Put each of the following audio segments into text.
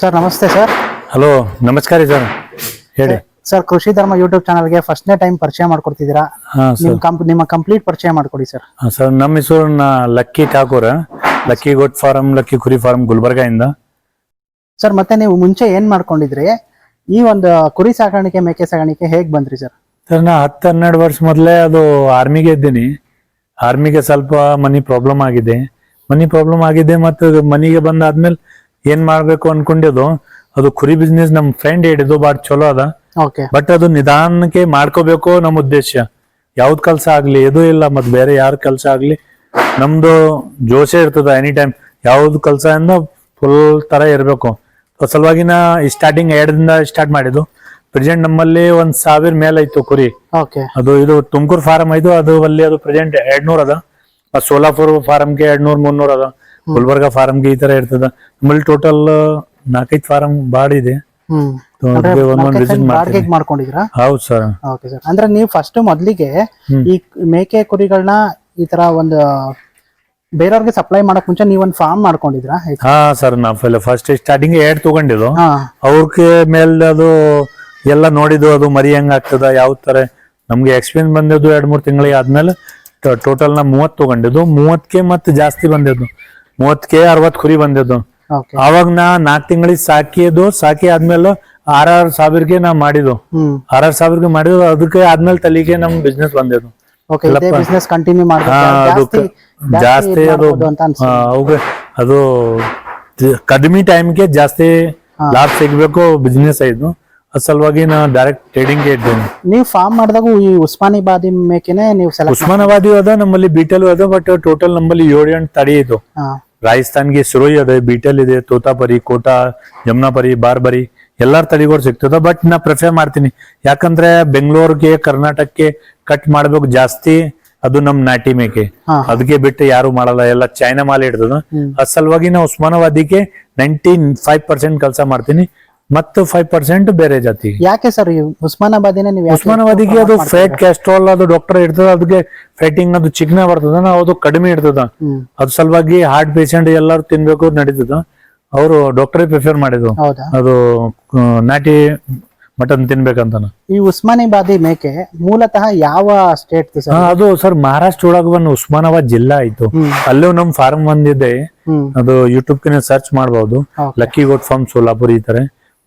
Sir ನಮಸ್ತೆ sir. Hello ನಮಸ್ಕಾರ sir. ಹೇಳಿ. ಸರ್ ಕೃಷಿ ಧರ್ಮ ಯೂಟ್ಯೂಬ್ ಚಾನಲ್ಗೆ ಫಸ್ಟ್ನೇ ಟೈಮ್ ಪರಿಚಯ ಮಾಡ್ಕೊಡ್ತಿದ್ದೀರಾ? ಹಾ ಕಂಪ್ ನಿಮ್ಮ ಕಂಪ್ಲೀಟ್ ಪರಿಚಯ ಮಾಡ್ಕೊಡಿ ಸರ್. ಹಾ, ಸರ್ ನಮ್ಮ ಹೆಸರು ನಾ lucky Thakur. Lucky goat farm lucky ಕುರಿ ಫಾರಂ ಗುಲ್ಬರ್ಗಾಯಿಂದ. ಸರ್ ಮತ್ತೆ ನೀವು ಮುಂಚೆ ಏನ್ ಮಾಡ್ಕೊಂಡಿದ್ರಿ? ಈ ಒಂದು ಕುರಿ ಸಾಕಾಣಿಕೆ ಮೇಕೆ ಸಾಕಾಣಿಕೆ ಹೇಗ್ ಬಂದ್ರಿ ಸರ್? ಸರ್ ನಾ ಹತ್ತು ಹನ್ನೆರಡು ವರ್ಷ ಮೊದಲೇ ಅದು ಆರ್ಮಿಗೆ ಇದ್ದೀನಿ. ಆರ್ಮಿಗೆ ಸ್ವಲ್ಪ ಮನಿ ಪ್ರಾಬ್ಲಮ್ ಆಗಿದೆ. ಮನಿ ಪ್ರಾಬ್ಲಮ್ ಆಗಿದೆ ಮತ್ತು ಮನಿಗೆ ಬಂದಾದ್ಮೇಲೆ ಏನ್ ಮಾಡ್ಬೇಕು ಅನ್ಕೊಂಡಿದ್ದು ಅದು ಕುರಿ ಬಿಸ್ನೆಸ್ ನಮ್ ಫ್ರೆಂಡ್ ಹೇಳಿದ್ದು ಬಾಟ್ ಚಲೋ ಅದ. ಓಕೆ ಬಟ್ ಅದು ನಿಧಾನಕ್ಕೆ ಮಾಡ್ಕೋಬೇಕು ನಮ್ಮ ಉದ್ದೇಶ. ಯಾವ್ದ್ ಕೆಲ್ಸ ಆಗ್ಲಿ ಇದು ಇಲ್ಲ ಮತ್ ಬೇರೆ ಯಾರ ಕೆಲ್ಸ ಆಗ್ಲಿ ನಮ್ದು ಜೋಶೆ ಇರ್ತದ ಎನಿ ಟೈಮ್ ಯಾವ್ದು ಕೆಲ್ಸ ಅಂದ ಫುಲ್ ತರ ಇರ್ಬೇಕು. ಅದ್ ಸಲುವಾಗಿನ ಸ್ಟಾರ್ಟಿಂಗ್ ಎರಡರಿಂದ ಸ್ಟಾರ್ಟ್ ಮಾಡಿದ್ದು. ಪ್ರೆಸೆಂಟ್ ನಮ್ಮಲ್ಲಿ ಒಂದ್ ಸಾವಿರ ಮೇಲೆ ಐತು ಕುರಿ. ಓಕೆ ಅದು ಇದು ತುಮಕೂರು ಫಾರಂ ಐದು ಅದು ಅಲ್ಲಿ ಅದು ಪ್ರೆಸೆಂಟ್ ಎರಡ್ ನೂರ್ ಅದ. ಮತ್ತ್ ಸೋಲಾಪುರ್ ಫಾರಮ್ಗೆ ಎರಡ್ ನೂರ್ ಮುನ್ನೂರ್ ಅದ. ಗುಲ್ಬರ್ಗ ಫಾರಂಗೆ ಈ ತರ ಇರ್ತದ. ನಮ್ಮಲ್ಲಿ ಟೋಟಲ್ ನಾಲ್ಕೈದು ಫಾರಂ ಬಾಡ್ ಇದೆ. ಹ್ಮ್. So ಅದಕ್ಕೆ ಒಂದೊಂದು ವಿಸಿಟ್ ಮಾಡ್ಕೊಂಡಿದ್ರಾ ಹೌದು ಸರ್ ಓಕೆ ಸರ್ ಅಂದ್ರೆ ನೀವು ಫಸ್ಟ್ ಮೊದ್ಲಿಗೆ ಈ ಮೇಕೆ ಕುರಿಗಳನ್ನ ಈ ತರ ಒಂದು ಬೇರೆಯವ್ರಿಗೆ ಸಪ್ಲೈ ಮಾಡಕ್ ಮುಂಚೆ ನೀವು ಒಂದು ಫಾರ್ಮ್ ಮಾಡ್ಕೊಂಡಿದ್ರಾ ಹಾ ಸರ್ ನಾ ಫಸ್ಟ್ ಸ್ಟಾರ್ಟಿಂಗ್ ಎರಡ್ ತಗೊಂಡಿದ್ದು. ಅವ್ರಿಗೆ ಮೇಲೆ ಅದು ಎಲ್ಲ ನೋಡಿದ್ದು ಅದು ಮರಿ ಹೆಂಗ್ ಆಗ್ತದ ಯಾವ ತರ. ನಮ್ಗೆ ಎಕ್ಸ್ಪೀರಿಯನ್ಸ್ ಬಂದಿದ್ದು ಎರಡ್ ಮೂರ್ ತಿಂಗಳಿಗೆ ಆದ್ಮೇಲೆ ಟೋಟಲ್ ನಾ ಮೂವತ್ ತಗೊಂಡಿದ್ದು. ಮೂವತ್ತಕ್ಕೆ ಮತ್ತೆ ಜಾಸ್ತಿ ಬಂದಿದ್ದು. ಮೂವತ್ಕೆ ಅರವತ್ ಕುರಿ ಬಂದಿದ್ದು. ಅವಾಗ ನಾ ನಾಕ್ ತಿಂಗಳಿಗೆ ಸಾಕಿದ್ದು ಸಾಕಿ ಆದ್ಮೇಲೆ ಆರ್ ಆರ್ ಸಾವಿರಗೆ ನಾ ಮಾಡಿದ್ದು. ಆರ್ ಆರ್ ಸಾವಿರಗೆ ಮಾಡಿದ್ದು ಅದಕ್ಕೆ ಆದ್ಮೇಲೆ ತಲೆಗೆ ನಮ್ ಬಿಸ್ನೆಸ್ ಬಂದಿದ್ದು. ಇದೇ ಕಂಟಿನ್ಯೂ ಜಾಸ್ತಿ ಅದು ಅದು ಕಡಿಮೆ ಟೈಮ್ಗೆ ಜಾಸ್ತಿ ಲಾಭ ಸಿಗ್ಬೇಕು ಬಿಸ್ನೆಸ್ ಆಯ್ತು ಅದ್ ಸಲುವಾಗಿ ನಾ ಡೈರೆಕ್ಟ್ ಟ್ರೇಡಿಂಗ್ ಇದ್ದೇನೆ. ನೀವು ಫಾರ್ಮ್ ಮಾಡಿದಾಗ ಈ ಉಸ್ಮಾನಿ ಬಾದಿ ಮೇಕೆನೆ ನೀವು ಸೆಲೆಕ್ಟ್ ಉಸ್ಮಾನಾಬಾದಿ ಅದ ನಮ್ಮಲ್ಲಿ ಬೀಟಲ್ ಅದ ಬಟ್ ಟೋಟಲ್ ನಮ್ಮಲ್ಲಿ ಏಳು ಎಂಟು ತಳಿ ಇದು. ರಾಜಸ್ಥಾನ್ಗೆ ಸಿರೋಯಿ ಅದ ಬೀಟಲ್ ಇದೆ ತೋತಾಪರಿ ಕೋಟಾ ಜಮ್ನಾಪರಿ ಬಾರ್ಬರಿ ಎಲ್ಲಾರ್ ತಳಿಗಳು ಸಿಗ್ತದ ಬಟ್ ನಾ ಪ್ರಿಫರ್ ಮಾಡ್ತೀನಿ. ಯಾಕಂದ್ರೆ ಬೆಂಗಳೂರಿಗೆ ಕರ್ನಾಟಕಕ್ಕೆ ಕಟ್ ಮಾಡ್ಬೇಕು ಜಾಸ್ತಿ ಅದು ನಮ್ ನಾಟಿ ಮೇಕೆ. ಅದಕ್ಕೆ ಬಿಟ್ಟು ಯಾರು ಮಾಡಲ್ಲ ಎಲ್ಲ ಚೈನಾ ಮಾಲ್ ಇಡ್ತದ ಅದ್ ಸಲುವಾಗಿ ನಾ ಉಸ್ಮಾನಾಬಾದಿಗೆ ನೈಂಟಿ ಫೈವ್ ಪರ್ಸೆಂಟ್ ಕೆಲಸ ಮಾಡ್ತೀನಿ. ಮತ್ತು ಫೈವ್ ಪರ್ಸೆಂಟ್ ಬೇರೆ ಜಾತಿ. ಯಾಕೆ ಸರ್ ಉಸ್ಮಾನಾಬಾದಿನ ನೀವು ಯಾಕೆ ಉಸ್ಮಾನಾಬಾದಿಗೆ ಅದು ಫ್ಯಾಟ್ ಕ್ಯಾಸ್ಟ್ರಾಲ್ ಅದು ಡಾಕ್ಟರ್ ಇರ್ತದ ಅದಕ್ಕೆ ಫ್ಯಾಟಿಂಗ್ ಅದು ಚಿಗ್ನ ಬರ್ತದ ನಾವು ಅದು ಕಡಿಮೆ ಇರ್ತದ ಹ್ಮ್. ಅದ್ರ ಸಲುವಾಗಿ ಹಾರ್ಟ್ ಪೇಷಂಟ್ ಎಲ್ಲರೂ ತಿನ್ಬೇಕು ನಡೀತದ. ಅವರು ಡಾಕ್ಟರ್ ಪ್ರಿಫರ್ ಮಾಡಿದ್ರು ಹೌದಾ? ಅದು ಆ, ನಾಟಿ ಮಟನ್ ತಿನ್ಬೇಕಂತ ಈ ಉಸ್ಮಾನಾಬಾದಿ ಮೇಕೆ ಮೂಲತಃ ಯಾವ ಸ್ಟೇಟ್ ಸರ್? ಅದು ಸರ್ ಮಹಾರಾಷ್ಟ್ರ ಒಳಗ ಒಂದು ಉಸ್ಮಾನಾಬಾದ್ ಜಿಲ್ಲಾ ಆಯ್ತು. ಹ್ಮ್. ಅಲ್ಲೂ ನಮ್ ಫಾರ್ಮ್ ಬಂದಿದೆ ಹ್ಮ್. ಅದು ಯೂಟ್ಯೂಬ್ ಸರ್ಚ್ ಮಾಡಬಹುದು Okay. Lucky goat farm Solapur ಈ ತರ.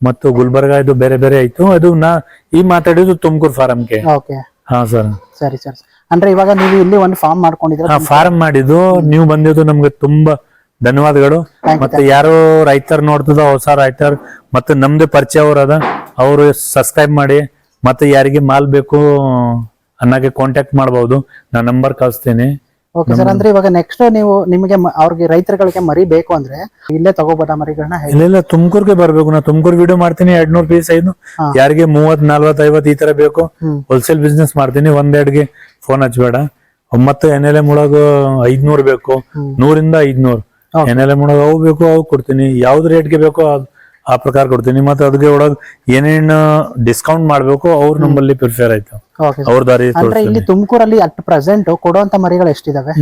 ಮತ್ತು ಗುಲ್ಬರ್ಗ ಇದು ಬೇರೆ ಬೇರೆ ಆಯ್ತು. ಅದು ನಾ ಈ ಮಾತಾಡಿದ್ದು ತುಮಕೂರ್ ಫಾರಮ್ಗೆ ಓಕೆ. ಹಾ ಸರ್. ಸರಿ ಸರ್ ಅಂದ್ರೆ ಇವಾಗ ನೀವು ಇಲ್ಲಿ ಒಂದು ಫಾರ್ಮ್ ಮಾಡ್ಕೊಂಡಿದ್ರೆ ಫಾರ್ಮ್ ಮಾಡಿದ್ದು. ನೀವು ಬಂದಿದ್ದು ನಮ್ಗೆ ತುಂಬಾ ಧನ್ಯವಾದಗಳು. ಮತ್ತೆ ಯಾರು ರೈತರ್ ನೋಡ್ತದ ಹೊಸ ರೈತರ್ ಮತ್ತೆ ನಮ್ದೇ ಪರಿಚಯ ಅವ್ರ ಅದ ಅವರು ಸಬ್ಸ್ಕ್ರೈಬ್ ಮಾಡಿ ಮತ್ತೆ ಯಾರಿಗೆ ಮಾಲ್ ಬೇಕು ಅನ್ನಕ್ಕೆ ಕಾಂಟ್ಯಾಕ್ಟ್ ಮಾಡಬಹುದು ನಾ ನಂಬರ್ ಕಳಿಸ್ತೀನಿ. ಓಕೆ ಸರ್ ಅಂದ್ರೆ ಇವಾಗ ನೆಕ್ಸ್ಟ್ ನೀವು ನಿಮಗೆ ಅವ್ರಿಗೆ ರೈತರುಗಳಿಗೆ ಮರಿ ಬೇಕು ಅಂದ್ರೆ ಇಲ್ಲೇ ತಗೋಬೋದ ಮರಿಗಳನ್ನ? ಇಲ್ಲ ಇಲ್ಲ ತುಮಕೂರ್ಗೆ ಬರ್ಬೇಕು. ನಾ ತುಮಕೂರ್ ವಿಡಿಯೋ ಮಾಡ್ತೀನಿ ಎರಡ್ ನೂರ್ ಪೀಸ್ ಐದು. ಯಾರಿಗೆ ಮೂವತ್ ನಲ್ವತ್ ಐವತ್ ಈ ತರ ಬೇಕು. ಹೋಲ್ಸೇಲ್ ಬಿಸ್ನೆಸ್ ಮಾಡ್ತೀನಿ. ಒಂದೆರಡ್ಗೆ ಫೋನ್ ಹಚ್ಬೇಡ. ಒಂಬತ್ತು ಎನ್ ಎಲ್ ಎಂ ಒಳಗ ಐದ್ನೂರ್ ಬೇಕು. ನೂರಿಂದ ಐದ್ನೂರ್. ಎನ್ ಎಲ್ ಎಂ ಒಳಗ ಅವು ಬೇಕು ಅವು ಕೊಡ್ತೀನಿ. ಯಾವ್ದು ರೇಟ್ಗೆ ಬೇಕೋ ಅದ್- ಆ ಪ್ರಕಾರ ಕೊಡ್ತೀನಿ. ಮತ್ತೆ ಅದಕ್ಕೆ ಒಳಗ ಏನೇನು ಡಿಸ್ಕೌಂಟ್ ಮಾಡ್ಬೇಕು ಅವ್ರು ನಮ್ಮಲ್ಲಿ ಪ್ರಿಫೇರ್ ಆಯ್ತು. ಅವ್ರ ದಾರಿ ಅಂದ್ರೆ ಇಲ್ಲಿ ತುಮಕೂರಲ್ಲಿ ಅಟ್ ಪ್ರೆಸೆಂಟ್ ಕೊಡುವಂತ ಮರಿಗಳು ಎಷ್ಟಿದಾವೆ?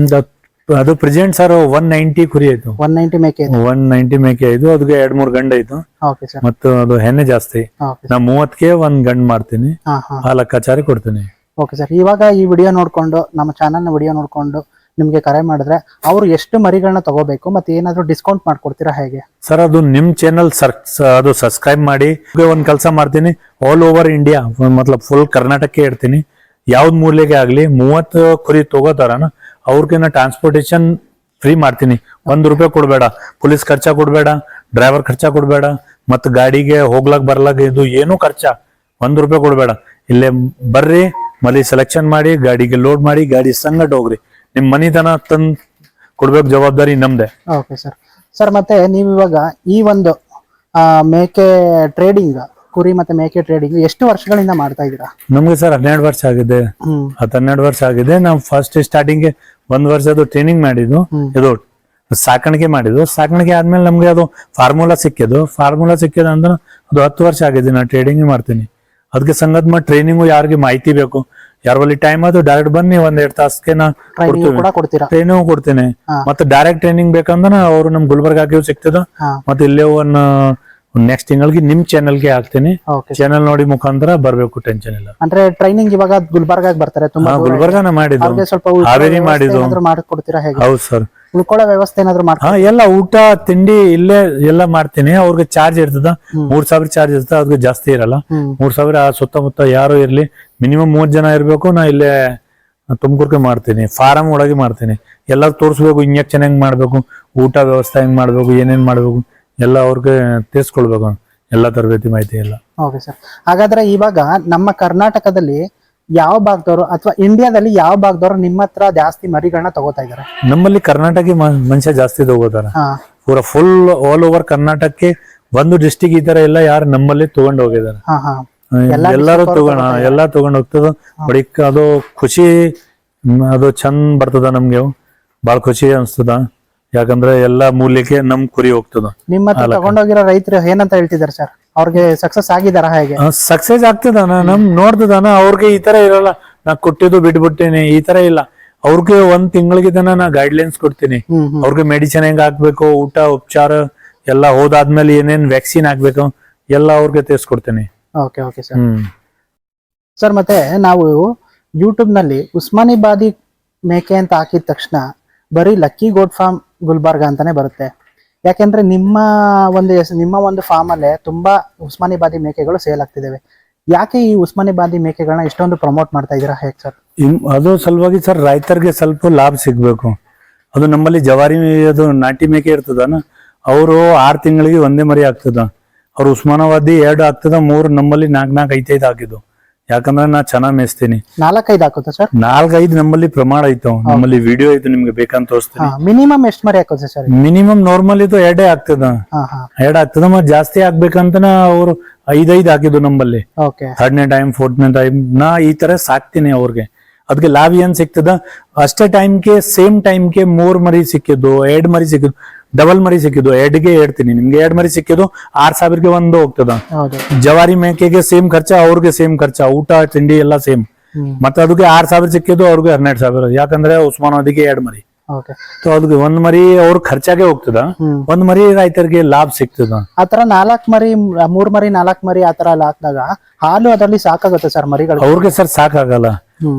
ಅದು ಪ್ರೆಸೆಂಟ್ ಸರ್ ಒನ್ ನೈಂಟಿ ಕುರಿ ಆಯ್ತು. ಒನ್ ನೈಂಟಿ ಮೇಕೆ ಇದೆ. ಒನ್ ನೈಂಟಿ ಮೇಕೆ ಆಯ್ತು. ಅದಕ್ಕೆ ಎರಡ್ ಮೂರ್ ಗಂಡ ಆಯ್ತು. ಓಕೆ ಸರ್ ಮತ್ತು ಅದು ಹೆಣ್ಣೆ ಜಾಸ್ತಿ. ಓಕೆ ನಾ ಮೂವತ್ಗೆ ಒಂದ್ ಗಂಡ್ ಮಾಡ್ತೀನಿ. ಹಾ ಹಾ. ಆ ಲೆಕ್ಕಾಚಾರಿ ಕೊಡ್ತೀನಿ. ಓಕೆ ಸರ್ ಇವಾಗ ಈ ವಿಡಿಯೋ ನೋಡ್ಕೊಂಡು ನಮ್ಮ ಚಾನಲ್ನ ವಿಡಿಯೋ ನೋಡ್ಕೊಂಡು ನಿಮ್ಗೆ ಕರೆ ಮಾಡಿದ್ರೆ ಅವರು ಎಷ್ಟು ಮರಿಗಳನ್ನ ತಗೋಬೇಕು ಮತ್ತೆ ಏನಾದರೂ ಡಿಸ್ಕೌಂಟ್ ಮಾಡ್ಕೊಡ್ತೀರಾ ಹೇಗೆ? ಸರ್ ಅದು ನಿಮ್ ಚಾನಲ್ ಅದು ಸಬ್ಸ್ಕ್ರೈಬ್ ಮಾಡಿ. ಒಂದು ಕೆಲಸ ಮಾಡ್ತೀನಿ. ಆಲ್ ಓವರ್ ಇಂಡಿಯಾ ಮತ್ಲಬ್ ಫುಲ್ ಕರ್ನಾಟಕಕ್ಕೆ ಇಡ್ತೀನಿ. ಯಾವ್ದು ಮೂಲೆಗೆ ಆಗಲಿ, ಮೂವತ್ತು ಕುರಿ ತಗೋತಾರನ ಅವ್ರಿಗೆ ಟ್ರಾನ್ಸ್ಪೋರ್ಟೇಷನ್ ಫ್ರೀ ಮಾಡ್ತೀನಿ. ಒಂದು ರೂಪಾಯಿ ಕೊಡಬೇಡ. ಪೊಲೀಸ್ ಖರ್ಚ ಕೊಡಬೇಡ ಡ್ರೈವರ್ ಖರ್ಚ ಕೊಡಬೇಡ, ಮತ್ತು ಗಾಡಿಗೆ ಹೋಗ್ಲಾಕ್ ಬರ್ಲಕ್ ಇದು ಏನೂ ಖರ್ಚ. ಒಂದು ರೂಪಾಯಿ ಕೊಡಬೇಡ. ಇಲ್ಲೇ ಬರ್ರಿ, ಮಲ್ಲಿ ಸೆಲೆಕ್ಷನ್ ಮಾಡಿ, ಗಾಡಿಗೆ ಲೋಡ್ ಮಾಡಿ, ಗಾಡಿ ಸಂಗಟ ಹೋಗ್ರಿ. ನಿಮ್ ಮನಿತನ ತಂದ್ ಕೊಡ್ಬೇಕು ಜವಾಬ್ದಾರಿ ನಮ್ದೆ. ಓಕೆ ಸರ್ ಸರ್ ಮತ್ತೆ ನೀವು ಇವಾಗ ಈ ಒಂದು ಆ, ಮೇಕೆ ಟ್ರೇಡಿಂಗ್ ಕುರಿ ಮತ್ತೆ ಮೇಕೆ ಟ್ರೇಡಿಂಗ್ ಎಷ್ಟು ವರ್ಷಗಳಿಂದ ಮಾಡ್ತಾ ಇದ್ದೀರಾ? ನಮ್ಗೆ ಸರ್ ಹನ್ನೆರಡು ವರ್ಷ ಆಗಿದೆ. ಹ್ಮ್. ಹತ್ತು ಹನ್ನೆರಡು ವರ್ಷ ಆಗಿದೆ. ನಾವು ಫಸ್ಟ್ ಸ್ಟಾರ್ಟಿಂಗ್ ಒಂದ್ ಅದು ಟ್ರೈನಿಂಗ್ ಮಾಡಿದ್ದು. ಹ್ಮ್. ಇದು ಸಾಕಾಣಿಕೆ ಮಾಡಿದ್ದು. ಸಾಕಾಣಿಕೆ ಆದ್ಮೇಲೆ ನಮ್ಗೆ ಅದು ಫಾರ್ಮುಲಾ ಸಿಕ್ಕಿದ್ದು. ಫಾರ್ಮುಲಾ ಸಿಕ್ಕಿದ ಅಂದ್ರೆ ಅದು ಹತ್ತು ವರ್ಷ ಆಗಿದೆ. ನಾ ಟ್ರೇಡಿಂಗ್ ಮಾಡ್ತೀನಿ. ಅದಕ್ಕೆ ಸಂಗತ್ ಮಾಡಿ ಟ್ರೈನಿಂಗು ಯಾರಿಗೆ ಮಾಹಿತಿ ಬೇಕು? ಯಾರ ಬಳಿ ಟೈಮ್ ಅದು ಡೈರೆಕ್ಟ್ ಬನ್ನಿ ಒಂದ್ ಎರಡ್ ತಾಸ್ಗೆ ನಾ ಕೂಡ ಕೊಡ್ತೀರಾ? ಟ್ರೈನಿಂಗ್ ಕೊಡ್ತೀನಿ. ಮತ್ತೆ ಡೈರೆಕ್ಟ್ ಟ್ರೈನಿಂಗ್ ಬೇಕಂದ್ರೆ ಅವರು ನಮ್ ಗುಲ್ಬರ್ಗ್ ಹಾಕಿ ಸಿಗ್ತದ. ಮತ್ ಮತ್ತೆ ಇಲ್ಲೇ ಒಂದ್ ನೆಕ್ಸ್ಟ್ ತಿಂಗಳಿಗೆ ನಿಮ್ ಚಾನೆಲ್ಗೆ ಹಾಕ್ತೀನಿ. ಚಾನಲ್ ನೋಡಿ ಮುಖಾಂತರ ಬರ್ಬೇಕು ಟೆನ್ಷನ್ ಇಲ್ಲ. ಅಂದ್ರೆ ಟ್ರೈನಿಂಗ್ ಇವಾಗ ಗುಲ್ಬರ್ಗಾಗ್ ಬರ್ತಾರೆ ತುಂಬಾ. ಗುಲ್ಬರ್ಗಾನ ಮಾಡಿದ್ದು. ಅವ್ರಿಗೆ ಸ್ವಲ್ಪ ಹಾವೇರಿ ಮಾಡಿದ್ದು. ಹೌದು ಸರ್. ಉಳ್ಕೊಳ್ಳೋ ವ್ಯವಸ್ಥೆ ಏನಾದ್ರು ಮಾಡ್ತೀರಾ? ಹಾ ಎಲ್ಲ ಊಟ ತಿಂಡಿ ಇಲ್ಲೇ ಎಲ್ಲ ಮಾಡ್ತೀನಿ. ಅವ್ರಿಗೆ ಚಾರ್ಜ್ ಇರ್ತದ. ಮೂರ್ ಸಾವಿರ ಚಾರ್ಜ್ ಇರ್ತದ. ಅವ್ರಿಗೆ ಜಾಸ್ತಿ ಇರಲ್ಲ. ಹ್ಮ್. ಮೂರ್ ಸಾವಿರ ಆ ಸುತ್ತಮುತ್ತ ಯಾರು ಇರ್ಲಿ. ಮಿನಿಮಮ್ ಮೂವತ್ ಜನ ಇರ್ಬೇಕು. ನಾ ಇಲ್ಲೇ ತುಮಕೂರ್ಗೆ ಮಾಡ್ತೀನಿ. ಫಾರಂ ಒಳಗೆ ಮಾಡ್ತೀನಿ. ಎಲ್ಲ ತೋರಿಸ್ಬೇಕು. ಇಂಜೆಕ್ಷನ್ ಹೆಂಗ್ ಮಾಡ್ಬೇಕು. ಊಟ ವ್ಯವಸ್ಥೆ ಹೆಂಗ್ ಮಾಡ್ಬೇಕು. ಏನೇನ್ ಮಾಡ್ಬೇಕು. ಎಲ್ಲ ಅವ್ರಿಗೆ ತಿಳಿಸ್ಕೊಳ್ಬೇಕು. ಎಲ್ಲ ತರಬೇತಿ ಮಾಹಿತಿ ಎಲ್ಲ. ಓಕೆ ಸರ್ ಹಾಗಾದ್ರೆ ಇವಾಗ ನಮ್ಮ ಕರ್ನಾಟಕದಲ್ಲಿ ಯಾವ ಭಾಗದವರು ಅಥವಾ ಇಂಡಿಯಾದಲ್ಲಿ ಯಾವ ಭಾಗದವರು ನಿಮ್ಮ ಹತ್ರ ಜಾಸ್ತಿ ಮರಿಗಳನ್ನ ತಗೋತಾ ಇದಾರೆ ನಮ್ಮಲ್ಲಿ ಕರ್ನಾಟಕ ಮನುಷ್ಯ ಜಾಸ್ತಿ ತಗೋತಾರೆ. ಪೂರ ಫುಲ್ ಆಲ್ ಓವರ್ ಕರ್ನಾಟಕಕ್ಕೆ ಒಂದು ಡಿಸ್ಟಿಕ್ ಈ ತರ ಎಲ್ಲ ಯಾರು ನಮ್ಮಲ್ಲಿ ತಗೊಂಡ್ ಹೋಗಿದ್ದಾರೆ. ಎಲ್ಲರೂ ತಗೊಂಡ ಎಲ್ಲಾ ತಗೊಂಡ್ ಹೋಗ್ತದ. ಬಡಿಕ್ ಅದು ಖುಷಿ ಅದು ಚಂದ ಬರ್ತದ ನಮ್ಗೆ. ಬಾಳ ಖುಷಿ ಅನ್ಸ್ತದ. ಯಾಕಂದ್ರೆ ಎಲ್ಲಾ ಮೂಲ್ಯಕ್ಕೆ ನಮ್ ಕುರಿ ಹೋಗ್ತದ. ನಿಮ್ಮ ತಗೊಂಡೋಗಿರೋ ರೈತರು ಏನಂತ ಹೇಳ್ತಿದ್ದಾರೆ ಸರ್ ಅವ್ರಿಗೆ ಸಕ್ಸಸ್ ಆಗಿದಾರ ಹಾಗೆ? ಸಕ್ಸೆಸ್ ಆಗ್ತದನ ನಮ್ ನೋಡ್ತದಾನ ಅವ್ರಿಗೆ ಈ ತರ ಇರಲ್ಲ. ನಾ ಕೊಟ್ಟಿದ್ದು ಬಿಟ್ಬಿಟ್ಟೇನೆ ಈ ತರ ಇಲ್ಲ. ಅವ್ರಿಗೆ ಒಂದ್ ತಿಂಗಳಿಗೆ ತನ ನಾ ಗೈಡ್ಲೈನ್ಸ್ ಕೊಡ್ತೀನಿ. ಅವ್ರಿಗೆ ಮೆಡಿಸಿನ್ ಹೆಂಗ್ ಹಾಕ್ಬೇಕು ಊಟ ಉಪಚಾರ ಎಲ್ಲ ಹೋದಾದ್ಮೇಲೆ ಏನೇನ್ ವ್ಯಾಕ್ಸಿನ್ ಹಾಕ್ಬೇಕು ಎಲ್ಲ ಅವ್ರಿಗೆ ತಿಳಿಸ್ಕೊಡ್ತೀನಿ. ಓಕೆ ಓಕೆ ಸರ್ ಸರ್ ಮತ್ತೆ ನಾವು ಯೂಟ್ಯೂಬ್ನಲ್ಲಿ ಉಸ್ಮಾನಿಬಾದಿ ಮೇಕೆ ಅಂತ ಹಾಕಿದ ತಕ್ಷಣ ಬರೀ ಲಕ್ಕಿ ಗೋಡ್ ಫಾರ್ಮ್ ಗುಲ್ಬರ್ಗ ಅಂತಾನೆ ಬರುತ್ತೆ. ಯಾಕೆಂದ್ರೆ ನಿಮ್ಮ ಒಂದು ನಿಮ್ಮ ಒಂದು ಫಾರ್ಮ್ ಅಲ್ಲೇ ತುಂಬಾ ಉಸ್ಮಾನಿಬಾದಿ ಮೇಕೆಗಳು ಸೇಲ್ ಆಗ್ತಿದ್ದಾವೆ ಯಾಕೆ ಈ ಉಸ್ಮಾನಿಬಾದಿ ಮೇಕೆಗಳನ್ನ ಇಷ್ಟೊಂದು ಪ್ರಮೋಟ್ ಮಾಡ್ತಾ ಇದೀರಾ ಹೇಗೆ ಸರ್ ಅದು ಸಲುವಾಗಿ ಸರ್ ರೈತರಿಗೆ ಸ್ವಲ್ಪ ಲಾಭ ಸಿಗ್ಬೇಕು. ಅದು ನಮ್ಮಲ್ಲಿ ಜವಾರಿ ಅದು ನಾಟಿ ಮೇಕೆ ಇರ್ತದನ, ಅವರು ಆರು ತಿಂಗಳಿಗೆ ಒಂದೇ ಮರಿ ಆಗ್ತದ. ಅವ್ರು ಉಸ್ಮಾನಾಬಾದಿ ಎರಡು ಆಗ್ತದ, ಮೂರು ನಮ್ಮಲ್ಲಿ ನಾಲ್ಕು ನಾಲ್ಕು ಐದೈದು ಹಾಕಿದ್ದು ಯಾಕಂದ್ರೆ ನಾ ಚೆನ್ನಾಗ್ ಮೇಸ್ತೀನಿ ನಾಲ್ಕೈದು ಹಾಕುತ್ತಾ ಸರ್ ನಾಲ್ಕೈದು ನಮ್ಮಲ್ಲಿ ಪ್ರಮಾಣ ಐತೆ ನಮ್ಮಲ್ಲಿ ವಿಡಿಯೋ ಐತೆ ನಿಮ್ಗೆ ಬೇಕಂತ ತೋರಿಸ್ತೀನಿ. ಮಿನಿಮಮ್ ಎಷ್ಟು ಮರಿ ಹಾಕುತ್ತೆ ಸರ್ ಮಿನಿಮಮ್ ನಾರ್ಮಲ್ ಇದು ಎರಡೇ ಆಗ್ತದ. ಎರಡ್ ಆಗ್ತದ ಮತ್ತೆ ಜಾಸ್ತಿ ಆಗ್ಬೇಕಂತ ಅವ್ರು ಐದೈದು ಹಾಕಿದ್ರು ನಮ್ಮಲ್ಲಿ. ಥರ್ಡ್ನೇ ಟೈಮ್ ಫೋರ್ತ್ನೇ ಟೈಮ್ ನಾ ಈ ತರ ಸಾಕ್ತೀನಿ ಅವ್ರಿಗೆ. ಅದಕ್ಕೆ ಲಾಭ ಏನ್ ಸಿಗ್ತದ? ಅಷ್ಟೇ ಟೈಮ್ಗೆ ಸೇಮ್ ಟೈಮ್ಗೆ ಮೂರ್ ಮರಿ ಸಿಕ್ಕಿದ್ದು ಎರಡ್ ಮರಿ ಸಿಕ್ಕಿದ್ದು. ಡಬಲ್ ಮರಿ ಸಿಕ್ಕಿದ್ದು ಎರಡ್ಗೆ ಹೇಳ್ತೀನಿ ನಿಮ್ಗೆ ಎರಡ್ ಮರಿ ಸಿಕ್ಕಿದ್ದು ಆರ್ ಸಾವಿರಗೆ ಒಂದು ಹೋಗ್ತದ. ಜವಾರಿ ಮೇಕೆಗೆ ಸೇಮ್ ಖರ್ಚ ಅವ್ರಿಗೆ ಸೇಮ್ ಖರ್ಚ ಊಟ ತಿಂಡಿ ಎಲ್ಲ ಸೇಮ್. ಮತ್ತೆ ಅದಕ್ಕೆ ಆರ್ ಸಾವಿರ ಸಿಕ್ಕಿದ್ದು ಅವ್ರಿಗೆ ಹನ್ನೆರಡು ಸಾವಿರ. ಯಾಕಂದ್ರೆ ಉಸ್ಮಾನಾದಿಗೆ ಎರಡ್ ಮರಿ. ಅದಕ್ಕೆ ಒಂದ್ ಮರಿ ಅವ್ರ ಖರ್ಚಾಗೆ ಹೋಗ್ತದ. ಒಂದ್ ಮರಿ ರೈತರಿಗೆ ಲಾಭ ಸಿಗ್ತದ. ಆತರ ನಾಲ್ಕ್ ಮರಿ ಮೂರ್ ಮರಿ ನಾಲ್ಕ್ ಮರಿ ಆತರ ಎಲ್ಲ ಹಾಕಿದಾಗ ಹಾಲು ಅದರಲ್ಲಿ ಸಾಕಾಗುತ್ತೆ ಸರ್ ಮರಿಗಳು ಅವ್ರಿಗೆ ಸರ್ ಸಾಕಾಗಲ್ಲ.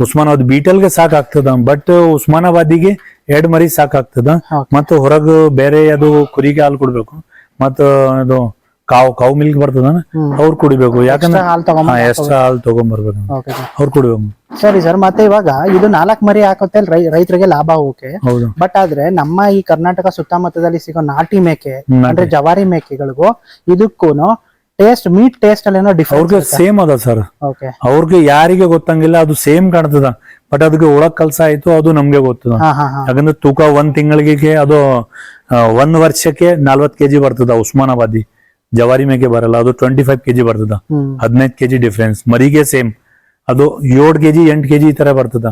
ಉಸ್ಮಾನಾಬಾದ್ ಬೀಟಲ್ಗೆ ಸಾಕಾಗ್ತದ. ಬಟ್ ಉಸ್ಮಾನಾಬಾದಿಗೆ ಎರಡ್ ಮರಿ ಸಾಕಾಗ್ತದ. ಮತ್ತ ಹೊರಗ ಬೇರೆ ಅದು ಕುರಿಗೆ ಹಾಲು ಕೊಡ್ಬೇಕು. ಮತ್ತ ಅದು ಕಾವ್ ಕಾವ್ ಮಿಲ್ಕ್ ಬರ್ತದ. ಅವ್ರು ಕುಡಿಬೇಕು. ಯಾಕಂದ್ರೆ ಎಕ್ಸ್ಟ್ರಾ ಹಾಲು ತಗೊಂಡ್ಬರ್ಬೇಕು ಅವ್ರು ಕುಡಿಬೇಕು. ಸರಿ ಸರ್ ಮತ್ತೆ ಇವಾಗ ಇದು ನಾಲ್ಕ್ ಮರಿ ಹಾಕುತ್ತೆ ರೈತರಿಗೆ ಲಾಭ ಹೋಗಕ್ಕೆ ಬಟ್ ಆದ್ರೆ ನಮ್ಮ ಈ ಕರ್ನಾಟಕ ಸುತ್ತಮುತ್ತದಲ್ಲಿ ಸಿಗೋ ನಾಟಿ ಮೇಕೆ ಅಂದ್ರೆ ಜವಾರಿ ಮೇಕೆಗಳಿಗೂ ಇದಕ್ಕೂ ಟೇಸ್ಟ್ ಮೀಟ್ ಟೇಸ್ಟ್ ಅಲ್ಲಿ ಏನೋ ಅವ್ರಿಗೆ ಸೇಮ್ ಅದ ಸರ್ ಓಕೆ ಅವ್ರಿಗೆ ಯಾರಿಗೆ ಗೊತ್ತಂಗಿಲ್ಲ ಅದು ಸೇಮ್ ಕಾಣ್ತದ. ಬಟ್ ಅದಕ್ಕೆ ಒಳಗ್ ಕಲ್ಸ ಆಯ್ತು ಅದು ನಮ್ಗೆ ಗೊತ್ತದ. ಯಾಕಂದ್ರೆ ತೂಕ ಒಂದ್ ತಿಂಗಳಿಗೆ ಅದು ಒಂದ್ ವರ್ಷಕ್ಕೆ ನಲ್ವತ್ ಕೆಜಿ ಬರ್ತದ ಉಸ್ಮಾನಾಬಾದಿ. ಜವಾರಿ ಮೇಕೆ ಬರಲ್ಲ ಅದು ಟ್ವೆಂಟಿ ಫೈವ್ ಕೆಜಿ ಬರ್ತದ. ಹದಿನೈದು ಕೆಜಿ ಡಿಫ್ರೆನ್ಸ್ ಮರಿಗೆ ಸೇಮ್ ಅದು ಏಳು ಕೆಜಿ ಎಂಟು ಕೆಜಿ ಈ ತರ ಬರ್ತದ.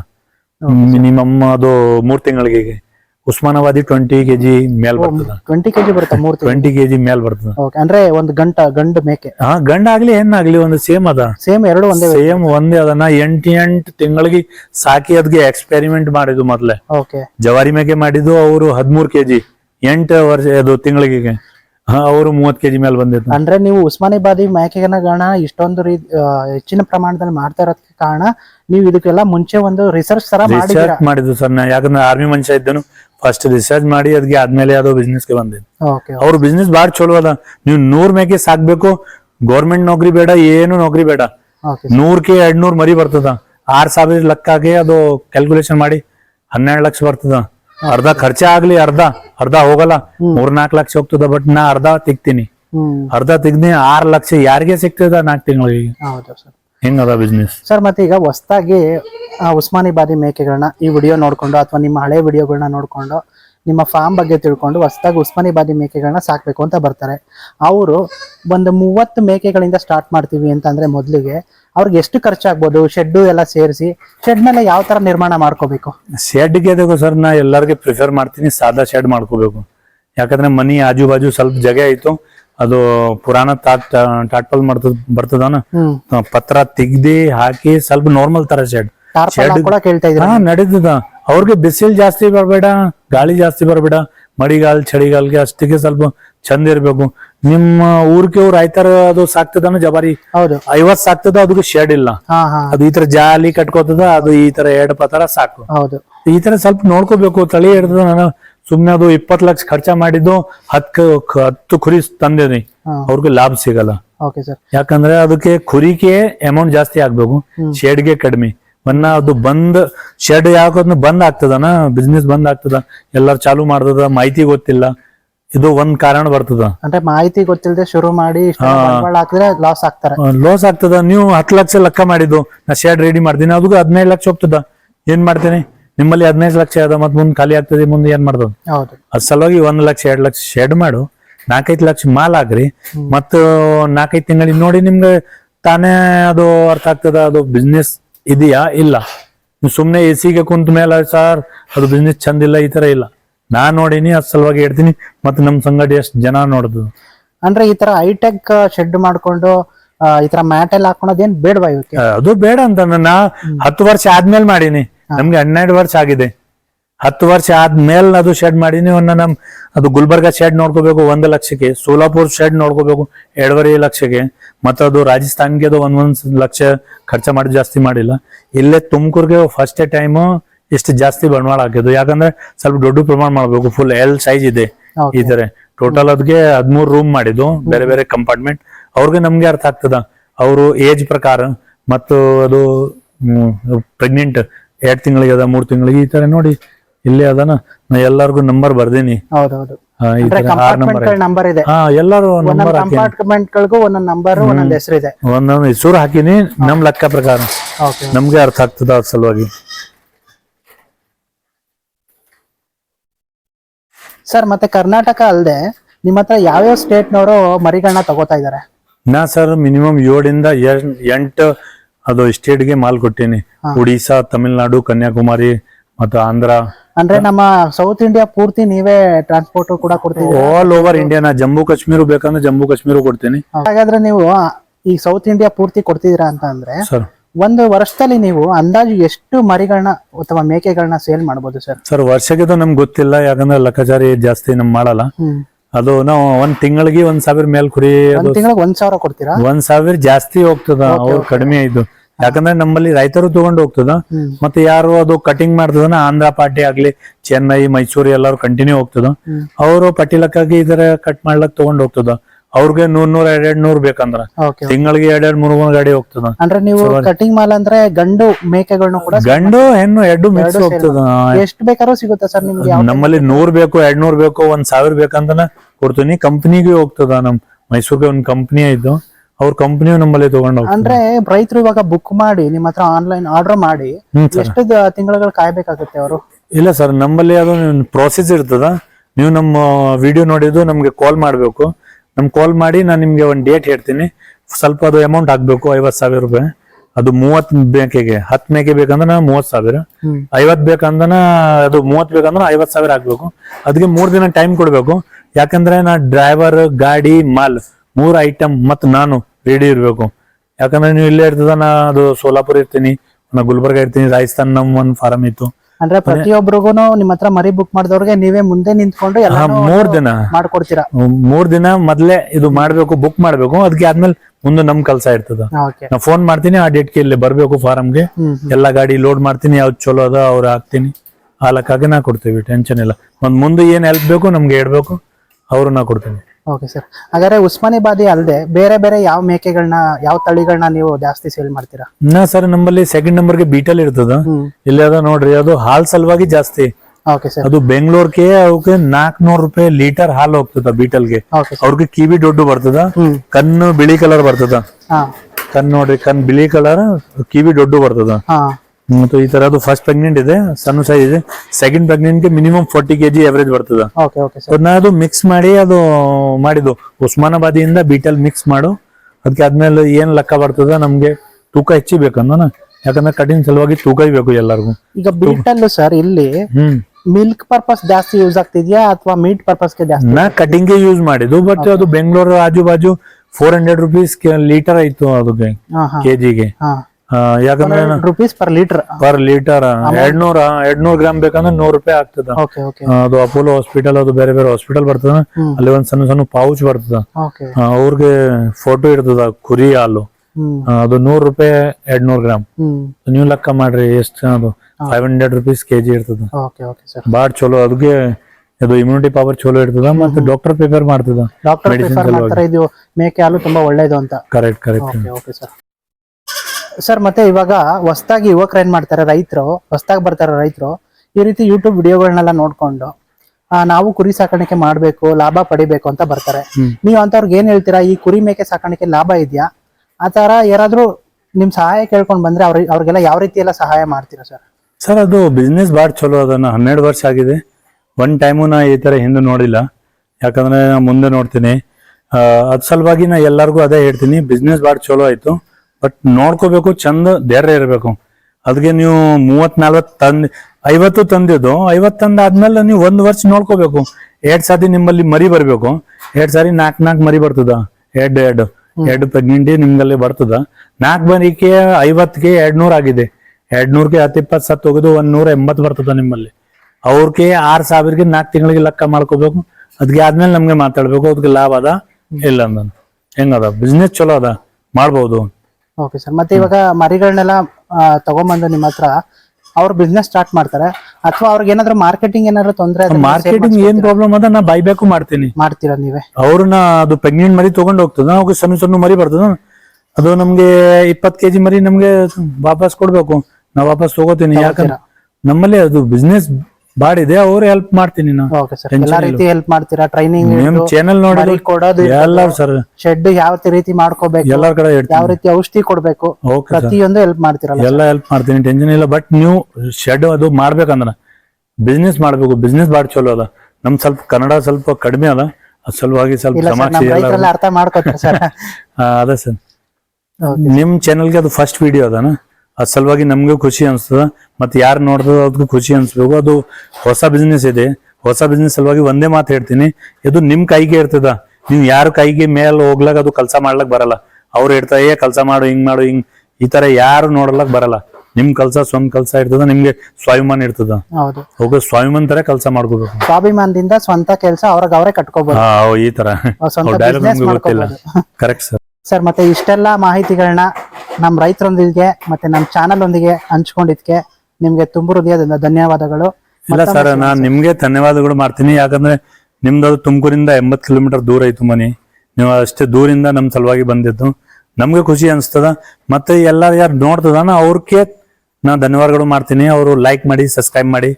ಮಿನಿಮಮ್ ಅದು ಮೂರ್ ತಿಂಗಳಿಗೆ. ಉಸ್ಮಾನಾಬಾದಿ ಟ್ವೆಂಟಿ ಕೆಜಿ ಮೇಲ್ ಬರ್ತದ. ಟ್ವೆಂಟಿ ಕೆಜಿ ಬರುತ್ತೆ ಮೂರ್ ಟ್ವೆಂಟಿ ಕೆಜಿ ಮೇಲ್ ಬರ್ತದ. ಅಂದ್ರೆ ಒಂದ್ ಗಂಟ ಗಂಡ ಮೇಕೆ? ಹಾ ಗಂಡ ಆಗ್ಲಿ ಹೆಣ್ಣಾಗ್ಲಿ ಒಂದು ಸೇಮ್ ಅದ. ಸೇಮ್ ಎರಡು ಒಂದೇ ಸೇಮ್ ಒಂದೇ ಅದನ್ನ ಎಂಟು ಎಂಟು ತಿಂಗಳಿಗೆ ಸಾಕಿ ಅದ್ಗೆ ಎಕ್ಸ್ಪೆರಿಮೆಂಟ್ ಮಾಡಿದ್ದು ಮೊದ್ಲೆ. ಓಕೆ ಜವಾರಿ ಮೇಕೆ ಮಾಡಿದ್ದು ಅವರು ಹದಿಮೂರ್ ಕೆಜಿ. ಎಂಟು ವರ್ಷ ಅದು ತಿಂಗಳಿಗೆ. ಅವರು ಮೂವತ್ ಕೆಜಿ ಮೇಲೆ ಬಂದಿತ್ತು ಅಂದ್ರೆ ನೀವು ಉಸ್ಮಾನಿಬಾದಿ ಮೇಕೆಗಳನ್ನ ಇಷ್ಟೊಂದು ಹೆಚ್ಚಿನ ಪ್ರಮಾಣದಲ್ಲಿ ಮಾಡ್ತಾ ಇರೋದಕ್ಕೆ ಕಾರಣ ನೀವು ಇದಕ್ಕೆಲ್ಲ ಮುಂಚೆ ಒಂದು ರಿಸರ್ಚ್ ತರ ಮಾಡಿದ್ರು ರಿಸರ್ಚ್ ಮಾಡಿದ್ದು ಸರ್ ನಾ. ಯಾಕಂದ್ರೆ ಆರ್ಮಿ ಮನುಷ್ಯ ಇದ್ದನು ಫಸ್ಟ್ ರಿಸರ್ಚ್ ಮಾಡಿ ಅದಕ್ಕೆ ಆದ್ಮೇಲೆ ಅದು business ಗೆ ಬಂದಿದ್ದು. ಓಕೆ ಅವ್ರ ಬಿಸ್ನೆಸ್ ಬಾಳ ಚಲೋ ಅದ. ನೀವು ನೂರ್ ಮೇಕೆ ಸಾಕ್ಬೇಕು ಗೌರ್ಮೆಂಟ್ ನೌಕರಿ ಬೇಡ ಏನು ನೌಕರಿ ಬೇಡ. ನೂರ್ಕೆ ಎರಡ್ ನೂರ್ ಮರಿ ಬರ್ತದ. ಆರ್ ಸಾವಿರ ಲಕ್ಕಾಗೆ ಅದು ಕ್ಯಾಲ್ಕುಲೇಷನ್ ಮಾಡಿ ಹನ್ನೆರಡು ಲಕ್ಷ ಬರ್ತದ. ಅರ್ಧ ಖರ್ಚ ಆಗ್ಲಿ ಅರ್ಧ ಅರ್ಧ ಹೋಗಲ್ಲ. ಮೂರ್ ನಾಲ್ಕು ಲಕ್ಷ ಹೋಗ್ತದ ಬಟ್ ನಾ ಅರ್ಧ ತೆಗ್ತೀನಿ. ಅರ್ಧ ತೆಗ್ದಿ ಆರ್ ಲಕ್ಷ ಯಾರಿಗೆ ಸಿಗ್ತದ ನಾಲ್ಕು ತಿಂಗಳಿಗೆ? ಹೆಂಗದ ಬಿಸ್ನೆಸ್ ಸರ್ ಮತ್ತೆ ಈಗ ಹೊಸದಾಗಿ ಉಸ್ಮಾನಿಬಾದಿ ಮೇಕೆಗಳನ್ನ ಈ ವಿಡಿಯೋ ನೋಡ್ಕೊಂಡು ಅಥವಾ ನಿಮ್ಮ ಹಳೆ ವಿಡಿಯೋಗಳನ್ನ ನೋಡ್ಕೊಂಡು ನಿಮ್ಮ ಫಾರ್ಮ್ ಬಗ್ಗೆ ತಿಳ್ಕೊಂಡು ಹೊಸದಾಗಿ ಉಸ್ಮಾನಿಬಾದಿ ಮೇಕೆಗಳನ್ನ ಸಾಕಬೇಕು ಅಂತ ಬರ್ತಾರೆ. ಅವರು ಒಂದು ಮೂವತ್ತು ಮೇಕೆಗಳಿಂದ ಸ್ಟಾರ್ಟ್ ಮಾಡ್ತೀವಿ ಅಂತಂದ್ರೆ ಮೊದಲಿಗೆ ಅವ್ರಿಗೆ ಎಷ್ಟು ಖರ್ಚಾಗ್ಬೋದು? ಶೆಡ್ಡು ಎಲ್ಲ ಸೇರಿಸಿ ಶೆಡ್ ಮೇಲೆ ಯಾವ ತರ ನಿರ್ಮಾಣ ಮಾಡ್ಕೋಬೇಕು? ಶೆಡ್ಗೆ ಸರ್ ನಾ ಎಲ್ಲರಿಗೆ ಪ್ರಿಫರ್ ಮಾಡ್ತೀನಿ ಸಾದಾ ಶೆಡ್ ಮಾಡ್ಕೋಬೇಕು. ಯಾಕಂದ್ರೆ ಮನಿ ಆಜು ಬಾಜು ಸ್ವಲ್ಪ ಜಾಗ ಐತು ಅದು ಪುರಾಣ ತಾಟ್ ಟಾಟ್ಪಲ್ ಮಾಡ್ತದ ಬರ್ತದನ? ಪತ್ರ ತೆಗ್ದಿ ಹಾಕಿ ಸ್ವಲ್ಪ ನಾರ್ಮಲ್ ತರ ಶೆಡ್. ನಡೀತದ. ಅವ್ರಿಗೆ ಬಿಸಿಲು ಜಾಸ್ತಿ ಬರಬೇಡ ಗಾಳಿ ಜಾಸ್ತಿ ಬರಬೇಡ. ಮಳಿಗಾಲ ಚಳಿಗಾಲಕ್ಕೆ ಅಷ್ಟಿಗೆ ಸ್ವಲ್ಪ ಚಂದ ಇರ್ಬೇಕು. ನಿಮ್ಮ ಊರ್ಗೆ ಊರ್ ಆಯ್ತಾರ ಅದು ಸಾಕ್ತದನ ಜಬಾರಿ ಹೌದು. ಐವತ್ ಸಾಕ್ತದ ಅದಕ್ಕೆ ಶೆಡ್ ಇಲ್ಲ. ಅದು ಈ ತರ ಜಾಲಿ ಕಟ್ಕೋತದ ಅದು ಈ ತರ ಎರಡ್ ಪತರ ಸಾಕು. ಹೌದು. ಈ ತರ ಸ್ವಲ್ಪ ನೋಡ್ಕೋಬೇಕು ತಳಿ ಹಿಡ್ದು ನಾನು ಸುಮ್ನೆ ಅದು ಇಪ್ಪತ್ ಲಕ್ಷ ಖರ್ಚ ಮಾಡಿದ್ದು ಹತ್ ಹತ್ತು ಕುರಿ ತಂದೇನಿ ಅವ್ರಿಗೆ ಲಾಭ ಸಿಗಲ್ಲ. ಯಾಕಂದ್ರೆ ಅದಕ್ಕೆ ಕುರಿಗೆ ಅಮೌಂಟ್ ಜಾಸ್ತಿ ಆಗ್ಬೇಕು. ಶೆಡ್ಗೆ ಕಡಿಮೆ. ಮನ್ನ ಅದು ಬಂದ್ ಶೆಡ್ ಯಾಕಂದ್ರೆ ಬಂದ್ ಆಗ್ತದನ? ಬಿಸ್ನೆಸ್ ಬಂದ್ ಆಗ್ತದ? ಎಲ್ಲಾರು ಚಾಲು ಮಾಡ್ತದ? ಮಾಹಿತಿ ಗೊತ್ತಿಲ್ಲ. ಇದು ಒಂದ್ ಕಾರಣ ಬರ್ತದ. ಅಂದ್ರೆ ಮಾಹಿತಿ ಗೊತ್ತಿಲ್ಲದೆ ಶುರು ಮಾಡಿ ಲಾಸ್ ಆಗ್ತಾರೆ. ಲಾಸ್ ಆಗ್ತದ. ನೀವು ಹತ್ತು ಲಕ್ಷ ಲೆಕ್ಕ ಮಾಡಿದ್ದು. ನಾ ಶೆಡ್ ರೆಡಿ ಮಾಡ್ತೀನಿ. ಅದಕ್ಕೆ ಹದಿನೈದು ಲಕ್ಷ ಹೋಗ್ತದ. ಏನ್ ಮಾಡ್ತೇನೆ? ನಿಮ್ಮಲ್ಲಿ ಹದಿನೈದು ಲಕ್ಷ ಅದ ಮತ್ ಮುಂದ್ ಖಾಲಿ ಆಗ್ತದೆ ಮುಂದೆ ಏನ್ ಮಾಡ್ದು? ಹೌದು. ಅದ್ ಸಲುವಾಗಿ ಒಂದ್ ಲಕ್ಷ ಎರಡ್ ಲಕ್ಷ ಶೆಡ್ ಮಾಡು. ನಾಲ್ಕೈದು ಲಕ್ಷ ಮಾಲ್ ಆಗ್ರಿ. ಮತ್ತ ನಾಲ್ಕೈದು ತಿಂಗಳಿಗೆ ನೋಡಿ ನಿಮ್ಗೆ ತಾನೇ ಅದು ಅರ್ಥ ಆಗ್ತದ ಅದು ಬಿಸ್ನೆಸ್ ಇದೆಯಾ? ಇಲ್ಲ. ನೀವು ಸುಮ್ನೆ ಎ ಸಿಗೆ ಕುಂತ ಮೇಲೆ ಸರ್ ಅದು ಬಿಸ್ನೆಸ್ ಚಂದ ಇಲ್ಲ ಈ ತರ ಇಲ್ಲ. ನಾ ನೋಡಿನಿ ಅದ್ ಸಲುವಾಗಿ ಹೇಳ್ತೀನಿ. ಮತ್ತೆ ನಮ್ ಸಂಗಡಿ ಎಷ್ಟು ಜನ ನೋಡುದು? ಅಂದ್ರೆ ಈ ತರ ಹೈಟೆಕ್ ಶೆಡ್ ಮಾಡ್ಕೊಂಡು ಈ ತರ ಮ್ಯಾಟ್ ಎಲ್ಲ ಹಾಕೊಳೋದೇನ್ ಬೇಡವಾ ಇವಕ್ಕೆ? ಅದು ಬೇಡ ಅಂತ ನಾ ಹತ್ತು ವರ್ಷ ಆದ್ಮೇಲೆ ಮಾಡೀನಿ. ನಮ್ಗೆ ಹನ್ನೆರಡು ವರ್ಷ ಆಗಿದೆ. ಹತ್ತು ವರ್ಷ ಆದ್ಮೇಲೆ ಅದು ಶೆಡ್ ಮಾಡೀನಿ ಒಂದು ನಮ್ ಅದು ಗುಲ್ಬರ್ಗ ಶೆಡ್ ನೋಡ್ಕೋಬೇಕು ಒಂದು ಲಕ್ಷಕ್ಕೆ ಸೋಲಾಪುರ್ ಶೆಡ್ ನೋಡ್ಕೋಬೇಕು ಎರಡೂವರೆ ಲಕ್ಷಕ್ಕೆ ಮತ್ತು ಅದು ರಾಜಸ್ಥಾನ್ಗೆ ಅದು ಒಂದ್ ಒಂದ್ ಲಕ್ಷ ಖರ್ಚ ಮಾಡಿ ಜಾಸ್ತಿ ಮಾಡಿಲ್ಲ. ಇಲ್ಲೇ ತುಮಕೂರ್ಗೆ ಫಸ್ಟ್ ಟೈಮ್ ಇಷ್ಟು ಜಾಸ್ತಿ ಬಂಡವಾಳ ಹಾಕಿದ್ದು. ಯಾಕಂದ್ರೆ ಸ್ವಲ್ಪ ದೊಡ್ಡ ಪ್ರಮಾಣ ಮಾಡಬೇಕು ಫುಲ್ ಎಲ್ ಸೈಜ್ ಇದೆ ಈ ತರ ಟೋಟಲ್ ಅದಕ್ಕೆ ಹದ್ಮೂರ್ ರೂಮ್ ಮಾಡಿದ್ದು ಬೇರೆ ಬೇರೆ ಕಂಪಾರ್ಟ್ಮೆಂಟ್ ಅವ್ರಿಗೆ ನಮ್ಗೆ ಅರ್ಥ ಆಗ್ತದ. ಅವರು ಏಜ್ ಪ್ರಕಾರ ಮತ್ತು ಅದು ಪ್ರೆಗ್ನೆಂಟ್ ಎರಡ್ ತಿಂಗಳಿಗೆ ಅದ ಮೂರ್ ತಿಂಗಳಿಗೆ ಈ ತರ ನೋಡಿ ಇಲ್ಲೇ ಅದನ. ನಾ ಎಲ್ಲಾರ್ಗು ನಂಬರ್ ಬರ್ದೇನಿ. ಹೌದೌದು. ಆ, ಈ ಅಂದ್ರೆ ತರ ಆರ್ ನಂಬರ್ ನಂಬರ್ ಇದೆ. ಹಾ ಎಲ್ಲಾರು ಒಂದೊಂದು ನಂಬರ್ ಹಾಕಿ ಕಂಪಾರ್ಟ್ಮೆಂಟ್ ಗಳಿಗೂ ಒಂದೊಂದು ನಂಬರ್ ಒಂದೊಂದು ಹೆಸರು ಇದೆ. ಒಂದೊಂದು ಹೆಸರು ಹಾಕಿನಿ ನಮ್ ಲೆಕ್ಕ ಪ್ರಕಾರ. ಓಕೆ. ನಮ್ಗೆ ಅರ್ಥ ಆಗ್ತದ ಅದ್ ಸಲುವಾಗಿ. ಸರ್ ಮತ್ತೆ ಕರ್ನಾಟಕ ಅಲ್ಲದೆ ನಿಮ್ಮ ಹತ್ರ ಯಾವ್ಯಾವ ಸ್ಟೇಟ್ನವರು ಮರಿಗಳನ್ನ ತಗೋತಾ ಇದಾರೆ? ನಾ ಸರ್ ಮಿನಿಮಮ್ ಏಳಿಂದ ಎಂ- ಎಂಟು ಅದು ಸ್ಟೇಟ್ಗೆ ಮಾಲ್ ಕೊಟ್ಟೀನಿ. ಒಡಿಶಾ ತಮಿಳ್ನಾಡು ಕನ್ಯಾಕುಮಾರಿ ಮತ್ತು ಆಂಧ್ರ ಅಂದ್ರೆ ನಮ್ಮ ಸೌತ್ ಇಂಡಿಯಾ ಪೂರ್ತಿ ನೀವೇ ಟ್ರಾನ್ಸ್ಪೋರ್ಟ್ ಕೂಡ ಕೊಡ್ತೀವಿ ಆಲ್ ಓವರ್ ಇಂಡಿಯಾ ನಾ ಜಮ್ಮು ಕಾಶ್ಮೀರ ಬೇಕಂದ್ರೆ ಜಮ್ಮು ಕಾಶ್ಮೀರ ಕೊಡ್ತೀನಿ. ಹಾಗಾದ್ರೆ ನೀವು ಈ ಸೌತ್ ಇಂಡಿಯಾ ಪೂರ್ತಿ ಕೊಡ್ತಿದ್ದೀರಾ ಅಂತ ಅಂದ್ರೆ ಸರ್ ಒಂದು ವರ್ಷದಲ್ಲಿ ನೀವು ಅಂದಾಜು ಎಷ್ಟು ಮರಿಗಳನ್ನ ಅಥವಾ ಮೇಕೆಗಳನ್ನ ಸೇಲ್ ಮಾಡಬಹುದು ಸರ್ ಸರ್ ವರ್ಷಕ್ಕೆ ನಮ್ಗೆ ಗೊತ್ತಿಲ್ಲ ಯಾಕಂದ್ರೆ ಲೆಕ್ಕಾಚಾರಿ ಜಾಸ್ತಿ ನಮ್ ಮಾಡಲ್ಲ. ಅದು ನಾವು ಒಂದ್ ತಿಂಗಳಿಗೆ ಒಂದ್ ಸಾವಿರ ಮೇಲ್ ಕುರಿ ಒಂದ್ ತಿಂಗಳಿಗೆ ಒಂದ್ ಸಾವಿರ ಕೊಡ್ತೀರಾ? ಒಂದ್ ಸಾವಿರ ಜಾಸ್ತಿ ಹೋಗ್ತದ ಅವ್ರು ಕಡಿಮೆ ಇದು. ಯಾಕಂದ್ರೆ ನಮ್ಮಲ್ಲಿ ರೈತರು ತಗೊಂಡು ಹೋಗ್ತದ ಮತ್ತೆ ಯಾರು ಅದು ಕಟಿಂಗ್ ಮಾಡ್ತದನ ಆಂಧ್ರ ಪಾರ್ಟಿ ಆಗ್ಲಿ ಚೆನ್ನೈ ಮೈಸೂರು ಎಲ್ಲಾರು ಕಂಟಿನ್ಯೂ ಹೋಗ್ತದ. ಅವರು ಪಟೀಲಕ್ಕಾಗಿ ಇದರ ಕಟ್ ಮಾಡ್ಲಕ್ ತಗೊಂಡ್ ಹೋಗ್ತದ. ಅವ್ರಿಗೆ ನೂರ್ ನೂರ್ ಎರಡ್ ನೂರ್ ಬೇಕಂದ್ರ. ಓಕೆ ತಿಂಗಳಿಗೆ ಎರಡ್ ಎರಡ್ ಮೂರ್ ಮೂರ್ ಗಾಡಿ ಹೋಗ್ತದ. ಅಂದ್ರೆ ನೀವು ಕಟಿಂಗ್ ಮಾಲ್ ಅಂದ್ರೆ ಗಂಡು ಮೇಕೆಗಳನ್ನ ಕೂಡ ಗಂಡು ಹೆಣ್ಣು ಎರಡು ಮಿಕ್ಸ್ ಹೋಗ್ತದ. ಎಷ್ಟು ಬೇಕಾದ್ರೂ ಸಿಗುತ್ತೆ ಸರ್ ನಿಮ್ಗೆ ನಮ್ಮಲ್ಲಿ ನೂರ್ ಬೇಕು ಎರಡ್ ನೂರ್ ಬೇಕು ಒಂದ್ ಸಾವಿರ ಬೇಕಂತನ ಕೊಡ್ತೀನಿ. ಕಂಪ್ನಿಗೆ ಹೋಗ್ತದ ನಮ್ ಮೈಸೂರ್ಗೆ ಒಂದ್ ಕಂಪ್ನಿ ಇದ್ದು ಅವ್ರ ಕಂಪ್ನಿಯು ನಮ್ಮಲ್ಲಿ ತಗೊಂಡು ಅಂದ್ರೆ ರೈತರು ಇವಾಗ ಬುಕ್ ಮಾಡಿ ನಿಮ್ ಹತ್ರ ಆನ್ಲೈನ್ ಆರ್ಡರ್ ಮಾಡಿ ಎಷ್ಟು ತಿಂಗಳು ಕಾಯ್ಬೇಕಾಗುತ್ತೆ ಅವರು? ಇಲ್ಲ ಸರ್ ನಮ್ಮಲ್ಲಿ ಅದು ಪ್ರೋಸೆಸ್ ಇರ್ತದ. ನೀವು ನಮ್ಮ ವಿಡಿಯೋ ನೋಡಿದ್ದು ನಮ್ಗೆ ಕಾಲ್ ಮಾಡ್ಬೇಕು. ನಮ್ ಕಾಲ್ ಮಾಡಿ ನಾನು ನಿಮಗೆ ಒಂದು ಡೇಟ್ ಹೇಳ್ತೀನಿ. ಸ್ವಲ್ಪ ಅದು ಅಮೌಂಟ್ ಹಾಕ್ಬೇಕು ಐವತ್ ಸಾವಿರ ರೂಪಾಯಿ. ಅದು ಮೂವತ್ ಮೇಕೆಗೆ ಹತ್ ಮೇಕೆ ಬೇಕಂದ್ರೆ ಮೂವತ್ ಸಾವಿರ. ಐವತ್ ಬೇಕಂದ್ರೆ ಅದು ಮೂವತ್ ಬೇಕಂದ್ರೆ ಐವತ್ ಸಾವಿರ ಹಾಕ್ಬೇಕು. ಅದಕ್ಕೆ ಮೂರ್ ದಿನ ಟೈಮ್ ಕೊಡ್ಬೇಕು. ಯಾಕಂದ್ರೆ ನಾ ಡ್ರೈವರ್ ಗಾಡಿ ಮಾಲ್ ಮೂರ್ ಐಟಮ್ ಮತ್ ನಾನು ರೆಡಿ ಇರ್ಬೇಕು. ಯಾಕಂದ್ರೆ ನೀವು ಇಲ್ಲೇ ಇರ್ತದ ನಾ ಅದು ಸೋಲಾಪುರ್ ಇರ್ತೀನಿ ನಾ ಗುಲ್ಬರ್ಗ ಇರ್ತೀನಿ ರಾಜಸ್ಥಾನ್ ನಮ್ ಒಂದ್ ಫಾರಂ ಇತ್ತು. ಅಂದ್ರೆ ಪ್ರತಿಯೊಬ್ಬರಿಗೂ ನಿಮ್ಮ ಹತ್ರ ಮರಿ ಬುಕ್ ಮಾಡಿದವ್ರಿಗೆ ನೀವೇ ಮುಂದೆ ನಿಂತ್ಕೊಂಡು ಎಲ್ಲ ಮೂರ್ ದಿನ. ಮಾಡ್ಕೊಡ್ತೀರಾ? ಮೂರ್ ದಿನ ಮೊದ್ಲೇ ಇದು ಮಾಡ್ಬೇಕು ಬುಕ್ ಮಾಡ್ಬೇಕು. ಅದಕ್ಕೆ ಆದ್ಮೇಲೆ ಮುಂದೆ ನಮ್ ಕೆಲಸ ಇರ್ತದ. ನಾ ಫೋನ್ ಮಾಡ್ತೀನಿ ಆ ಡೇಟ್ಗೆ ಇಲ್ಲಿ ಬರ್ಬೇಕು ಫಾರಮ್ಗೆ ಹ್ಮ್ ಎಲ್ಲಾ ಗಾಡಿ ಲೋಡ್ ಮಾಡ್ತೀನಿ ಯಾವ್ದು ಚಲೋ ಅದ ಅವ್ರ ಹಾಕ್ತೀನಿ. ಆ ಲೆಕ್ಕಾಗೆ ನಾ ಕೊಡ್ತೀವಿ ಟೆನ್ಷನ್ ಇಲ್ಲ. ಒಂದ್ ಮುಂದೆ ಏನ್ ಹೆಲ್ಪ್ ಬೇಕು ನಮ್ಗೆ ಹೇಳ್ಬೇಕು ಅವ್ರು ನಾ ಕೊಡ್ತೀನಿ. ಓಕೆ ಸರ್ ಹಾಗಾದ್ರೆ ಉಸ್ಮಾನಿಬಾದಿ ಅಲ್ಲದೆ ಬೇರೆ ಬೇರೆ ಯಾವ ಮೇಕೆಗಳನ್ನ ಯಾವ ತಳಿಗಳನ್ನ ನೀವು ಜಾಸ್ತಿ ಸೇಲ್ ಮಾಡ್ತೀರಾ? ನಾ ಸರ್ ನಮ್ಮಲ್ಲಿ ಸೆಕೆಂಡ್ ನಂಬರ್ಗೆ ಬೀಟಲ್ ಇರ್ತದ. ಇಲ್ಲದ ಇಲ್ಲಿ ಅದ ನೋಡ್ರಿ ಅದು ಹಾಲ್ ಸಲುವಾಗಿ ಜಾಸ್ತಿ. ಓಕೆ ಸರ್ ಅದು ಬೆಂಗಳೂರ್ಗೆ ಅವಕ್ಕೆ ನಾಲ್ಕನೂರು ರೂಪಾಯಿ ಲೀಟರ್ ಹಾಲು ಹೋಗ್ತದ ಬೀಟಲ್ಗೆ. ಅವ್ರಿಗೆ ಕಿವಿ ದೊಡ್ಡ ಬರ್ತದ. ಕಣ್ಣು ಬಿಳಿ ಕಲರ್ ಬರ್ತದ. ಕಣ್ ನೋಡ್ರಿ ಕಣ್ ಬಿಳಿ ಕಲರ್ ಕಿವಿ ದೊಡ್ಡ ಬರ್ತದ. ಮತ್ತು ಈ ತರ ಅದು ಫಸ್ಟ್ ಪ್ರೆಗ್ನೆಂಟ್ ಇದೆ ಸಣ್ಣ ಸೈಜ್ ಇದೆ. ಸೆಕೆಂಡ್ ಪ್ರೆಗ್ನೆಂಟ್ಗೆ ಮಿನಿಮಮ್ ಫೋರ್ಟಿ ಕೆಜಿ ಅವರೇಜ್ ಬರ್ತದ. ಓಕೆ ಓಕೆ ಸರ್ ಅದನ್ನ ಅದು ಮಿಕ್ಸ್ ಮಾಡಿ ಅದು ಮಾಡಿದ್ದು. ಉಸ್ಮಾನಾಬಾದಿಯಿಂದ ಬೀಟಲ್ ಮಿಕ್ಸ್ ಮಾಡು. ಅದಕ್ಕೆ ಆದ್ಮೇಲೆ ಏನ್ ಲೆಕ್ಕ ಬರ್ತದ ನಮ್ಗೆ ತೂಕ ಹೆಚ್ಚಿ ಬೇಕಂದ ಯಾಕಂದ್ರೆ ಕಠಿಣ ಸಲುವಾಗಿ ತೂಕ ಬೇಕು ಎಲ್ಲರಿಗೂ. ಈಗ ಬೀಟಲ್ ಸರ್ ಇಲ್ಲಿ ಮಿಲ್ಕ್ ಪರ್ಪಸ್ ಜಾಸ್ತಿ ಯೂಸ್ ಆಗ್ತಿದ್ಯಾ ಅಥವಾ ಮೀಟ್ ಪರ್ಪಸ್ ಜಾಸ್ತಿ? ನಾ ಕಟಿಂಗ್ಗೆ ಯೂಸ್ ಮಾಡಿದ್ದು ಬಟ್ ಅದು ಬೆಂಗಳೂರು ಆಜು ಬಾಜು ಫೋರ್ ಹಂಡ್ರೆಡ್ ರುಪೀಸ್ ಲೀಟರ್ ಆಯ್ತು ಅದಕ್ಕೆ ಕೆಜಿಗೆ ಯಾಕಂದ್ರೆ rupees per litre per litre ಎರಡ್ನೂರ ಎರಡ್ನೂರ್ ಗ್ರಾಮ್ ಬೇಕಂದ್ರೆ ನೂರ್ ರೂಪಾಯಿ ಆಗ್ತದ. ಅದು ಅಪೋಲೋ ಹಾಸ್ಪಿಟಲ್ ಅದು ಬೇರೆ ಬೇರೆ ಹಾಸ್ಪಿಟಲ್ ಬರ್ತದ. ಅಲ್ಲಿ ಒಂದ್ ಸಣ್ಣ ಸಣ್ಣ ಪೌಚ್ ಬರ್ತದ. ಅವ್ರಿಗೆ ಫೋಟೋ ಇರ್ತದ ಕುರಿ ಹಾಲು. ಅದು ನೂರ್ ರೂಪಾಯಿ ಎರಡ್ನೂರ್ ಗ್ರಾಮ್ ನೀವ್ ಲೆಕ್ಕ ಮಾಡ್ರಿ ಎಷ್ಟು ಅದು. ಫೈವ್ ಹಂಡ್ರೆಡ್ ರುಪೀಸ್ ಕೆಜಿ ಇರ್ತದ. ಬಾಳ್ ಚಲೋ ಅದಕ್ಕೆ ಇದು ಇಮ್ಯುನಿಟಿ ಪವರ್ ಚಲೋ ಇರ್ತದ ಮತ್ತೆ ಡಾಕ್ಟರ್ ಪ್ರಿಪೇರ್ ಮಾಡ್ತದ ಡಾಕ್ಟರ್ ಮೇಕೆ ಹಾಲು ತುಂಬಾ ಒಳ್ಳೇದು ಅಂತ. Correct correct okay sir sir ಮತ್ತೆ ಇವಾಗ ಹೊಸದಾಗಿ ಯುವಕರು ಏನ್ ಮಾಡ್ತಾರೆ ರೈತರು ಹೊಸದಾಗಿ ಬರ್ತಾರೆ ರೈತರು ಈ ರೀತಿ ಯೂಟ್ಯೂಬ್ ವಿಡಿಯೋಗಳನ್ನೆಲ್ಲ ನೋಡ್ಕೊಂಡು ಆ, ನಾವು ಕುರಿ ಸಾಕಾಣಿಕೆ ಮಾಡ್ಬೇಕು ಲಾಭ ಪಡಿಬೇಕು ಅಂತ ಬರ್ತಾರೆ. ನೀವು ಅಂತವ್ರಿಗೆ ಏನ್ ಹೇಳ್ತೀರಾ ಈ ಕುರಿ ಮೇಕೆ ಸಾಕಾಣಿಕೆ ಲಾಭ ಇದೆಯಾ? ಆ ತರ ಯಾರಾದ್ರೂ ನಿಮ್ ಸಹಾಯ ಕೇಳ್ಕೊಂಡ್ ಬಂದ್ರೆ ಅವ್ರಿಗೆ ಅವ್ರಿಗೆಲ್ಲ ಯಾವ ರೀತಿ ಎಲ್ಲ ಸಹಾಯ ಮಾಡ್ತೀರಾ ಸರ್? ಸರ್ ಅದು ಬಿಸ್ನೆಸ್ ಬಾಳ್ ಚಲೋ ಅದನ್ನ ಹನ್ನೆರಡು ವರ್ಷ ಆಗಿದೆ. ಒನ್ ಟೈಮು ನಾ ಈ ತರ ಹಿಂದೆ ನೋಡಿಲ್ಲ. ಯಾಕಂದ್ರೆ ನಾ ಮುಂದೆ ನೋಡ್ತೀನಿ. ಆ, ಅದ್ ಸಲುವಾಗಿ ನಾ ಎಲ್ಲರಿಗೂ ಅದೇ ಹೇಳ್ತೀನಿ. ಬಿಸ್ನೆಸ್ ಬಾಳ್ ಚಲೋ ಆಯ್ತು. ಬಟ್ ನೋಡ್ಕೋಬೇಕು ಚಂದ ಧೈರ್ಯ ಇರಬೇಕು. ಅದಕ್ಕೆ ನೀವು ಮೂವತ್ ನಲ್ವತ್ ತಂದ್ ಐವತ್ತು ತಂದಿದ್ದು ಐವತ್ ತಂದ ಆದ್ಮೇಲೆ ನೀವು ಒಂದ್ ವರ್ಷ ನೋಡ್ಕೋಬೇಕು. ಎರಡ್ ಸಾರಿ ನಿಮ್ಮಲ್ಲಿ ಮರಿ ಬರ್ಬೇಕು. ಎರಡ್ ಸಾರಿ ನಾಲ್ಕ್ ನಾಲ್ಕ್ ಮರಿ ಬರ್ತದ. ಎರಡ್ ಎರಡು. ಎರಡು ಪ್ರೆಗ್ನೆಂಟಿ ನಿಮ್ಗಲ್ಲಿ ಬರ್ತದ. ನಾಲ್ಕ್ ಮರಿಕೆ ಐವತ್ಗೆ ಎರಡ್ ನೂರ್ ಆಗಿದೆ. ಎರಡ್ ನೂರ್ಗೆ ಹತ್ತು ಇಪ್ಪತ್ತು ಸತ್ತು ಹೋಗುದು ಒಂದ್ ನೂರ ಎಂಬತ್ತು ಬರ್ತದ ನಿಮ್ಮಲ್ಲಿ. ಅವ್ರಿಗೆ ಆರ್ ಸಾವಿರಗೆ ನಾಲ್ಕು ತಿಂಗಳಿಗೆ ಲೆಕ್ಕ ಮಾಡ್ಕೋಬೇಕು. ಅದಕ್ಕೆ ಆದ್ಮೇಲೆ ನಮ್ಗೆ ಮಾತಾಡ್ಬೇಕು. ಅದಕ್ಕೆ ಲಾಭ ಅದ ಇಲ್ಲ ಅಂದ ಹೆಂಗದ? ಬಿಸ್ನೆಸ್ ಚಲೋ ಅದ. ಮಾಡ್ಬೋದು. ಓಕೆ ಸರ್ ಮತ್ತೆ ಇವಾಗ ಮರಿಗಳನ್ನೆಲ್ಲ ತಗೊಂಬಂದು ನಿಮ್ಮ ಹತ್ರ ಅವ್ರ ಬಿಸ್ನೆಸ್ ಸ್ಟಾರ್ಟ್ ಮಾಡ್ತಾರೆ. ಅಥವಾ ಅವ್ರಿಗೆ ಏನಾದ್ರು ಮಾರ್ಕೆಟಿಂಗ್ ಏನಾದ್ರು ತೊಂದ್ರೆ ಮಾರ್ಕೆಟಿಂಗ್ ಏನ್ ಪ್ರಾಬ್ಲಮ್ ಅದ ನಾ ಬೈಬೇಕು ಮಾಡ್ತೀನಿ. ಮಾಡ್ತೀರಾ ನೀವೇ? ಅವ್ರನ್ನ ಅದು ಪ್ರೆಗ್ನೆಂಟ್ ಮರಿ ತಗೊಂಡ್ ಹೋಗ್ತದ. ಅವ್ರಿಗೆ ಸಣ್ಣ ಸಣ್ಣ ಮರಿ ಬರ್ತದ. ಅದು ನಮ್ಗೆ ಇಪ್ಪತ್ ಕೆಜಿ ಮರಿ ನಮ್ಗೆ ವಾಪಸ್ ಕೊಡ್ಬೇಕು. ನಾ ವಾಪಸ್ ತಗೋತೀನಿ. ಯಾಕಂದ್ರೆ ನಮ್ಮಲ್ಲಿ ಅದು ಬಿಸ್ನೆಸ್ ಬಾಡಿದೆ ಅವ್ರು ಹೆಲ್ಪ್ ಮಾಡ್ತೀನಿ ನಾನು. ಓಕೆ ಸರ್ ಎಲ್ಲಾ ರೀತಿ ಹೆಲ್ಪ್ ಮಾಡ್ತೀರಾ? ಟ್ರೈನಿಂಗ್ ನಿಮ್ ಚಾನೆಲ್ ನೋಡಿ ಕೊಡೋದು ಸರ್ ಶೆಡ್ ಯಾವ ರೀತಿ ಮಾಡ್ಕೋಬೇಕು ಎಲ್ಲರ ಕಡೆ ಯಾವ ರೀತಿ ಔಷಧಿ ಕೊಡ್ಬೇಕು ಪ್ರತಿಯೊಂದು ಹೆಲ್ಪ್ ಮಾಡ್ತೀರಲ್ಲ ಎಲ್ಲ ಹೆಲ್ಪ್ ಮಾಡ್ತೀನಿ. ಟೆನ್ಷನ್ ಇಲ್ಲ ಬಟ್ ನೀವು ಶೆಡ್ ಅದು ಮಾಡ್ಬೇಕಂದ್ರ. ಬಿಸ್ನೆಸ್ ಮಾಡ್ಬೇಕು ಬಿಸ್ನೆಸ್ ಬಾಡ್ ಚಲೋ ಅದ. ನಮ್ ಸ್ವಲ್ಪ ಕನ್ನಡ ಸ್ವಲ್ಪ ಕಡಿಮೆ ಅದ. ಅದ್ ಸಲುವಾಗಿ ಸ್ವಲ್ಪ ಸಮಾಕ್ಷಿ ಅರ್ಥ ಮಾಡ್ಕೋತಾರೆ ಸರ್ ಅದೇ ಸರ್ ನಿಮ್ ಚಾನೆಲ್ಗೆ ಅದು ಫಸ್ಟ್ ವಿಡಿಯೋ ಅದಾನ? ಅದ್ ಸಲುವಾಗಿ ನಮ್ಗೂ ಖುಷಿ ಅನ್ಸ್ತದ. ಮತ್ತೆ ಯಾರು ನೋಡ್ತದ ಅದಕ್ಕೂ ಖುಷಿ ಅನ್ಸ್ಬೇಕು. ಅದು ಹೊಸ ಬಿಸ್ನೆಸ್ ಇದೆ. ಹೊಸ ಬಿಸ್ನೆಸ್ ಸಲುವಾಗಿ ಒಂದೇ ಮಾತು ಹೇಳ್ತೀನಿ. ಇದು ನಿಮ್ ಕೈಗೆ ಇರ್ತದ. ನೀವು ಯಾರ ಕೈಗೆ ಮೇಲ್ ಹೋಗ್ಲಾಗ ಅದು ಕೆಲಸ ಮಾಡ್ಲಕ್ ಬರಲ್ಲ. ಅವ್ರು ಹೇಳ್ತಾ ಏ ಕೆಲಸ ಮಾಡು ಹಿಂಗ್ ಮಾಡು ಹಿಂಗ್. ಈ ತರ ಯಾರು ನೋಡ್ಲಕ್ ಬರಲ್ಲ. ನಿಮ್ ಕೆಲಸ ಸ್ವಂತ ಕೆಲಸ ಇರ್ತದ ನಿಮ್ಗೆ ಸ್ವಾಭಿಮಾನ ಇರ್ತದ. ಹೌದು. ಹೋಗೋ ಸ್ವಾಭಿಮಾನ ತರ ಕೆಲಸ ಮಾಡ್ಕೋಬೇಕು. ಸ್ವಾಭಿಮಾನದಿಂದ ಸ್ವಂತ ಕೆಲಸ ಅವ್ರಿಗೆ ಅವರೇ ಕಟ್ಕೋಬಹುದು ಈ ತರ. ಡೈಲಾಗ್ ನಮ್ಗೆ ಗೊತ್ತಿಲ್ಲ. ಕರೆಕ್ಟ್ ಸರ್ ಸರ್ ಮತ್ತೆ ಇಷ್ಟೆಲ್ಲ ಮಾಹಿತಿಗಳನ್ನ ನಮ್ಮ ರೈತರೊಂದಿಗೆ ಮತ್ತೆ ನಮ್ಮ ಚಾನಲ್ ಒಂದಿಗೆ ಹಂಚ್ಕೊಂಡಿದ್ಕೆ ನಿಮ್ಗೆ ತುಂಬ ಹೃದಯದಿಂದ ಧನ್ಯವಾದಗಳು. ಇಲ್ಲ ಸರ್ ನಾನ್ ನಿಮ್ಗೆ ಧನ್ಯವಾದಗಳು ಮಾಡ್ತೀನಿ. ಯಾಕಂದ್ರೆ ನಿಮ್ದು ಅದು ತುಮಕೂರಿಂದ ಎಂಬತ್ ಕಿಲೋಮೀಟರ್ ದೂರ ಐತು ಮನಿ. ನೀವು ಅಷ್ಟೇ ದೂರಿಂದ ನಮ್ ಸಲುವಾಗಿ ಬಂದಿದ್ದು. ನಮ್ಗೆ ಖುಷಿ ಅನ್ಸ್ತದ. ಮತ್ತೆ ಎಲ್ಲಾರು ಯಾರು ನೋಡ್ತದಾನ ಅವ್ರಿಗೆ ನಾ ಧನ್ಯವಾದಗಳು ಮಾಡ್ತೀನಿ. ಅವರು ಲೈಕ್ ಮಾಡಿ ಸಬ್ಸ್ಕ್ರೈಬ್ ಮಾಡಿ.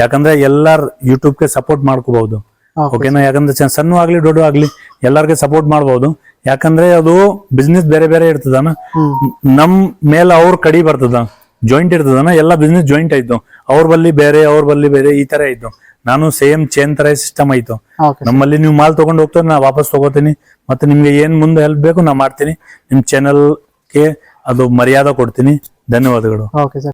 ಯಾಕಂದ್ರೆ ಎಲ್ಲಾರ್ ಯೂಟ್ಯೂಬ್ಗೆ ಸಪೋರ್ಟ್ ಮಾಡ್ಕೋಬಹುದು. ಓಕೆನಾ ಯಾಕಂದ್ರೆ ಸಣ್ಣ ಆಗ್ಲಿ ದೊಡ್ಡ ಆಗ್ಲಿ ಎಲ್ಲರಿಗೆ ಸಪೋರ್ಟ್ ಮಾಡ್ಬೋದು. ಯಾಕಂದ್ರೆ ಅದು ಬಿಸ್ನೆಸ್ ಬೇರೆ ಬೇರೆ ಇರ್ತದನ. ನಮ್ ಮೇಲೆ ಅವ್ರ ಕಡಿ ಬರ್ತದ ಜಾಯಿಂಟ್ ಇರ್ತದನ ಎಲ್ಲ ಬಿಸ್ನೆಸ್ ಜಾಯಿಂಟ್ ಆಯ್ತು. ಅವ್ರ ಬಲ್ಲಿ ಬೇರೆ ಅವ್ರ ಬಲ್ಲಿ ಬೇರೆ ಈ ತರ ಆಯ್ತು ನಾನು ಸೇಮ್ ಚೇನ್ ತರ ಸಿಸ್ಟಮ್ ಆಯ್ತು. ನಮ್ಮಲ್ಲಿ ನೀವು ಮಾಲ್ ತಗೊಂಡ್ ಹೋಗ್ತಾರೆ ನಾ ವಾಪಸ್ ತಗೋತೀನಿ. ಮತ್ತೆ ನಿಮ್ಗೆ ಏನ್ ಮುಂದೆ ಹೆಲ್ಪ್ ಬೇಕು ನಾ ಮಾಡ್ತೀನಿ. ನಿಮ್ ಚಾನಲ್ಗೆ ಅದು ಮರ್ಯಾದೆ ಕೊಡ್ತೀನಿ. ಧನ್ಯವಾದಗಳು.